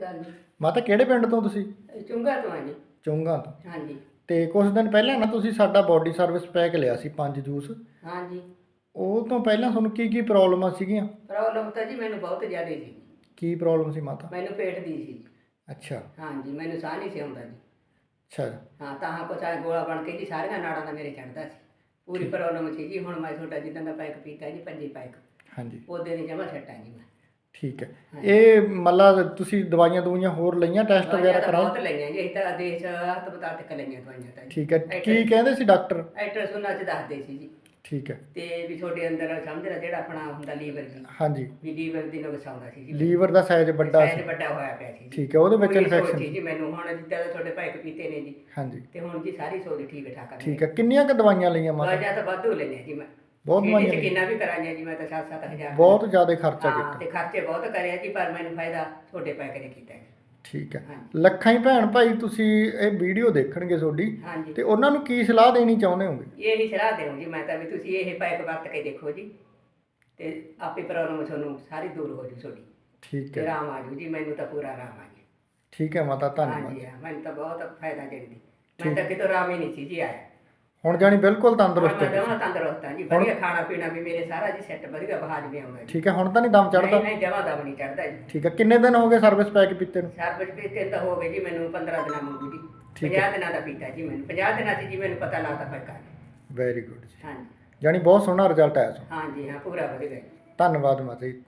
ਗੱਲ। ਮਾਤਾ ਕਿਹੜੇ ਪਿੰਡ ਤੋਂ ਤੁਸੀਂ? ਚੁੰਗਾ ਤੋਂ ਆ ਜੀ। ਚੁੰਗਾ ਤੋਂ। ਹਾਂਜੀ। ਤੇ ਕੁਝ ਦਿਨ ਪਹਿਲਾਂ ਨਾ ਤੁਸੀਂ ਸਾਡਾ ਬਾਡੀ ਸਰਵਿਸ ਪੈਕ ਲਿਆ ਸੀ ਪੰਜ ਜੂਸ। ਹਾਂਜੀ। ਉਹ ਤੋਂ ਪਹਿਲਾਂ ਤੁਹਾਨੂੰ ਕੀ ਕੀ ਪ੍ਰੋਬਲਮਾਂ ਸੀਗੀਆਂ? ਪ੍ਰੋਬਲਮ ਤਾਂ ਜੀ ਮੈਨੂੰ ਬਹੁਤ ਜ਼ਿਆਦਾ ਸੀ। ਕੀ ਪ੍ਰੋਬਲਮ ਸੀ ਮਾਤਾ? ਮੈਨੂੰ ਪੇਟ ਦੀ ਸੀ। ਅੱਛਾ। ਹਾਂਜੀ ਮੈਨੂੰ ਸਾਹ ਨਹੀਂ ਸੀ ਆਉਂਦਾ ਜੀ। ਅੱਛਾ। ਹਾਂ ਤਾਂ ਹਾਂ ਕੁਛ ਐਂ ਗੋਲਾ ਬਣ ਕੇ ਜੀ ਸਾਰੀਆਂ ਨਾੜਾਂ ਦਾ ਮੇਰੇ ਚੜਦਾ ਸੀ। ਪੂਰੀ ਪ੍ਰੋਬਲਮ ਸੀ ਜੀ ਹੁਣ ਮੈਂ ਤੁਹਾਡਾ ਜਿੱਦਾਂ ਦਾ ਪੈਕ ਪੀਤਾ ਜੀ ਪੰਜੀ ਪੈਕ ਹਾਂਜੀ। ਉਹਦੇ ਨਹੀਂ ਜਮਾ ਛੱਟਾਂ ਜੀ ਮੈਂ। ਠੀਕ ਹੈ। ਇਹ ਮਤਲਬ ਤੁਸੀਂ ਦਵਾਈਆਂ ਦਵਾਈਆਂ ਹੋਰ ਲਈਆਂ ਟੈਸਟ ਵਗੈਰਾ ਬਹੁਤ ਲਈਆਂ ਜੀ ਅਸੀਂ ਤਾਂ ਦੇਸ਼ ਹਸਪਤਾਲ ਤੱਕ ਲਈਆਂ ਦਵਾਈਆਂ ਤਾਂ ਜੀ। ਠੀਕ ਹੈ। ਕੀ ਕਹਿੰਦੇ ਸੀ ਡਾਕਟਰ? ਐਟਰਸੋਨਾ ਚ ਦੱਸਦੇ ਸੀ ਜੀ। ਠੀਕ ਹੈ। ਤੇ ਵੀ ਤੁਹਾਡੇ ਅੰਦਰ ਸਮਝ ਲੈ ਜਿਹੜਾ ਆਪਣਾ ਹੁੰਦਾ ਲੀਵਰ ਜੀ। ਹਾਂਜੀ। ਵੀ ਲੀਵਰ ਦੀ ਨੁਕਸ ਆਉਂਦਾ ਸੀ ਜੀ। ਲੀਵਰ ਦਾ ਸਾਈਜ਼ ਵੱਡਾ ਸਾਈਜ਼ ਸੀ। ਵੱਡਾ ਹੋਇਆ ਪਿਆ ਸੀ ਜੀ। ਠੀਕ ਹੈ ਉਹਦੇ ਵਿੱਚ ਪੂਰੀ ਸੋਚ ਇਨਫੈਕਸ਼ਨ ਜੀ ਮੈਨੂੰ। ਹੁਣ ਜਿੱਦਾਂ ਦੇ ਤੁਹਾਡੇ ਭਾਈ ਪੀਤੇ ਨੇ ਜੀ। ਹਾਂਜੀ। ਤੇ ਹੁਣ ਜੀ ਸਾਰੀ ਸੋਚ ਠੀਕ ਠਾਕ ਆ। ਠੀਕ ਹੈ। ਕਿੰਨੀਆਂ ਕ ਦਵਾਈਆਂ ਲਈਆਂ ਮਾਤਾ? ਦਵਾਈਆਂ ਤਾਂ ਵਾਧੂ ਲੈਣੀਆਂ ਜੀ ਮੈਂ। ਬਹੁਤ ਇਹਦੇ ਚ ਕਿੰਨਾ ਵੀ ਕਰਾਂਗੇ ਜੀ ਮੈਂ ਤਾਂ 7-7000 ਬਹੁਤ ਜ਼ਿਆਦਾ ਖਰਚਾ ਹਾਂ ਕੀਤਾ। ਤੇ ਖਰਚੇ ਬਹੁਤ ਕਰਿਆ ਜੀ ਪਰ ਮੈਨੂੰ ਫਾਇਦਾ ਤੁਹਾਡੇ ਪੈ ਕੇ ਕੀਤਾ ਜੀ। ਠੀਕ ਹੈ। ਲੱਖਾਂ ਹੀ ਭੈਣ ਭਾਈ ਤੁਸੀਂ ਇਹ ਵੀਡੀਓ ਦੇਖਣਗੇ ਤੁਹਾਡੀ ਹਾਂਜੀ। ਤੇ ਉਹਨਾਂ ਨੂੰ ਕੀ ਸਲਾਹ ਦੇਣੀ ਚਾਹੁੰਦੇ ਹੋਗੇ? ਇਹੀ ਸਲਾਹ ਜੀ ਮੈਂ ਤਾਂ ਵੀ ਤੁਸੀਂ ਇਹ ਪੈਕ ਵਰਤ ਕੇ ਦੇਖੋ ਜੀ। ਤੇ ਆਪੇ ਪ੍ਰੋਬਲਮ ਤੁਹਾਨੂੰ ਸਾਰੀ ਦੂਰ ਹੋ ਜੂ ਤੁਹਾਡੀ। ਠੀਕ ਤੇ ਹੈ। ਆਰਾਮ ਆ ਜੂ ਜੀ ਮੈਨੂੰ ਤਾਂ ਪੂਰਾ ਆਰਾਮ ਆ ਜੀ। ਠੀਕ ਹੈ ਮਾਤਾ ਧੰਨਵਾਦ। ਹਾਂਜੀ ਹਾਂ, ਮੈਨੂੰ ਤਾਂ ਬਹੁਤ ਫਾਇਦਾ ਜਿਹੜੀ ਮੈਂ ਤਾਂ ਕਿਤੋਂ ਆਰਾਮ ਹੀ ਨਹੀਂ ਸੀ ਜੀ ਆਇਆ। ਹੁਣ ਜਾਨੀ ਬਿਲਕੁਲ ਤੰਦਰੁਸਤ ਹੈ ਜਮਾ ਤੰਦਰੁਸਤ ਹਾਂ ਜੀ ਵਧੀਆ ਖਾਣਾ ਪੀਣਾ ਵੀ ਮੇਰੇ ਸਾਰਾ ਜੀ ਸੈੱਟ ਵਧੀਆ ਬਹਾਜ ਵੀ ਆਉਂਦਾ ਜੀ। ਠੀਕ ਹੈ ਹੁਣ ਤਾਂ ਨਹੀਂ ਦਮ ਚੜਦਾ ਨਹੀਂ ਨਹੀਂ ਜਮਾ ਦਮ ਨਹੀਂ ਚੜਦਾ ਜੀ। ਠੀਕ ਹੈ ਕਿੰਨੇ ਦਿਨ ਹੋ ਗਏ ਸਰਵਿਸ ਪੈਕ ਪੀਤੇ ਨੂੰ? ਚਾਰ ਵਜੇ ਤੇ ਹੋ ਗਏ ਜੀ ਮੈਨੂੰ 15 ਦਿਨਾਂ ਮੰਗੂ ਜੀ। 50 ਦਿਨਾਂ ਦਾ ਪੀਤਾ ਜੀ ਮੈਨੂੰ। 50 ਦਿਨਾਂ 'ਚ ਜੀ ਮੈਨੂੰ ਪਤਾ ਲੱਗਦਾ ਫ਼ਰਕ ਆ। ਵੈਰੀ ਗੁੱਡ ਜੀ। ਹਾਂਜੀ ਜਾਨੀ ਬਹੁਤ ਸੋਹਣਾ ਰਿਜ਼ਲਟ ਆਇਆ ਸੋ ਹਾਂਜੀ ਹਾਂ ਪੂਰਾ ਵਧੀਆ। ਧੰਨਵਾਦ ਮਾਤਾ ਜੀ।